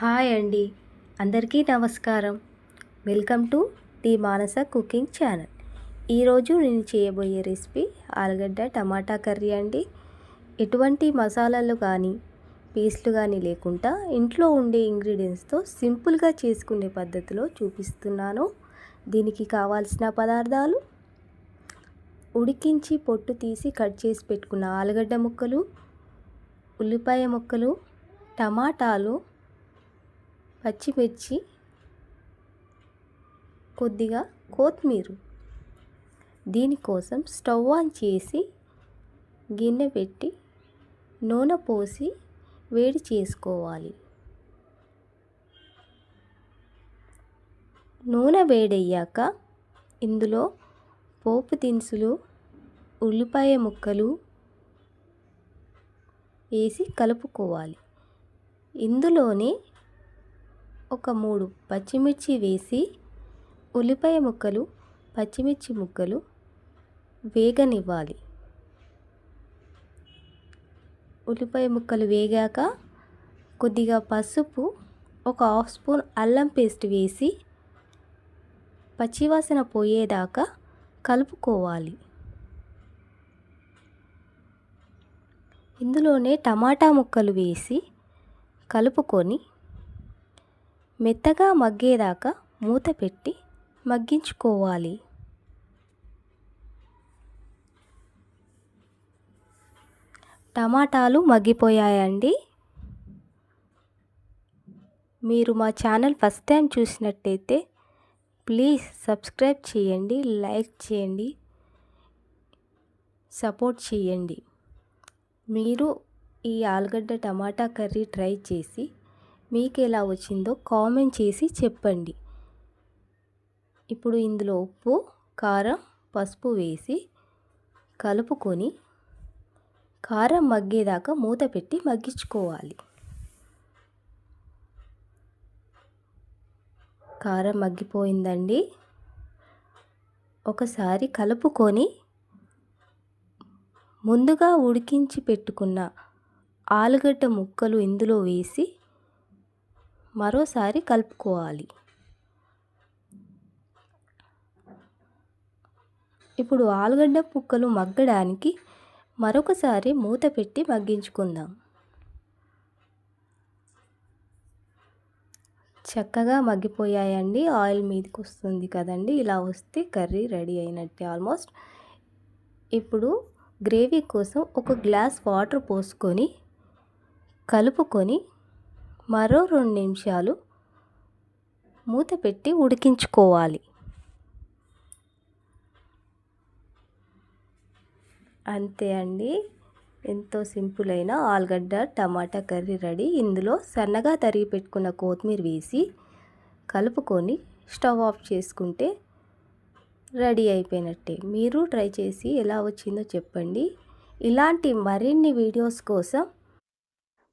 Hi అండి. అందరికీ నమస్కారం. Welcome to the Manasa cooking channel. ఈరోజు నేను చేయబోయే రెసిపీ ఆలుగడ్డ టమాటా కర్రీ అండి. ఎటువంటి మసాలాలు కానీ పేస్ట్లు కానీ లేకుండా ఇంట్లో ఉండే ఇంగ్రీడియంట్స్తో సింపుల్గా చేసుకునే పద్ధతిలో చూపిస్తున్నాను. దీనికి కావాల్సిన పదార్థాలు. ఉడికించి పొట్టు తీసి కట్ చేసి పెట్టుకున్న ఆలుగడ్డ ముక్కలు ఉల్లిపాయ ముక్కలు టమాటాలు పచ్చిమిర్చి కొద్దిగా కొత్తిమీర. దీనికోసం స్టవ్ ఆన్ చేసి గిన్నె పెట్టి నూనె పోసి వేడి చేసుకోవాలి. నూనె వేడయ్యాక ఇందులో పోపు దినుసులు ఉల్లిపాయ ముక్కలు వేసి కలుపుకోవాలి. ఇందులోనే ఒక మూడు పచ్చిమిర్చి వేసి ఉల్లిపాయ ముక్కలు పచ్చిమిర్చి ముక్కలు వేగనివ్వాలి. ఉల్లిపాయ ముక్కలు వేగాక కొద్దిగా పసుపు ఒక హాఫ్ స్పూన్ అల్లం పేస్ట్ వేసి పచ్చివాసన పోయేదాకా కలుపుకోవాలి. ఇందులోనే టమాటా ముక్కలు వేసి కలుపుకొని మెత్తగా మగ్గేదాకా మూత పెట్టి మగ్గించుకోవాలి. టమాటాలు మగ్గిపోయాయండి. మీరు మా ఛానల్ ఫస్ట్ టైం చూసినట్టయితే ప్లీజ్ సబ్స్క్రైబ్ చేయండి లైక్ చేయండి సపోర్ట్ చేయండి. మీరు ఈ ఆలుగడ్డ టమాటా కర్రీ ట్రై చేసి మీకు ఎలా వచ్చిందో కామెంట్ చేసి చెప్పండి. ఇప్పుడు ఇందులో ఉప్పు కారం పసుపు వేసి కలుపుకొని కారం మగ్గేదాకా మూత పెట్టి మగ్గించుకోవాలి. కారం మగ్గిపోయిందండి. ఒకసారి కలుపుకొని ముందుగా ఉడికించి పెట్టుకున్న ఆలుగడ్డ ముక్కలు ఇందులో వేసి మరోసారి కలుపుకోవాలి. ఇప్పుడు ఆలుగడ్డ ముక్కలు మగ్గడానికి మరొకసారి మూత పెట్టి మగ్గించుకుందాం. చక్కగా మగ్గిపోయాయండి. ఆయిల్ మీదకి వస్తుంది కదండి. ఇలా వస్తే కర్రీ రెడీ అయినట్టే ఆల్మోస్ట్. ఇప్పుడు గ్రేవీ కోసం ఒక గ్లాస్ వాటర్ పోసుకొని కలుపుకొని మరో రెండు నిమిషాలు మూత పెట్టి ఉడికించుకోవాలి. అంతే అండి. ఎంతో సింపుల్ అయిన ఆలుగడ్డ టమాటా కర్రీ రెడీ. ఇందులో సన్నగా తరిగి పెట్టుకున్న కొత్తిమీర వేసి కలుపుకొని స్టవ్ ఆఫ్ చేసుకుంటే రెడీ అయిపోయినట్టే. మీరు ట్రై చేసి ఎలా వచ్చిందో చెప్పండి. ఇలాంటి మరిన్ని వీడియోస్ కోసం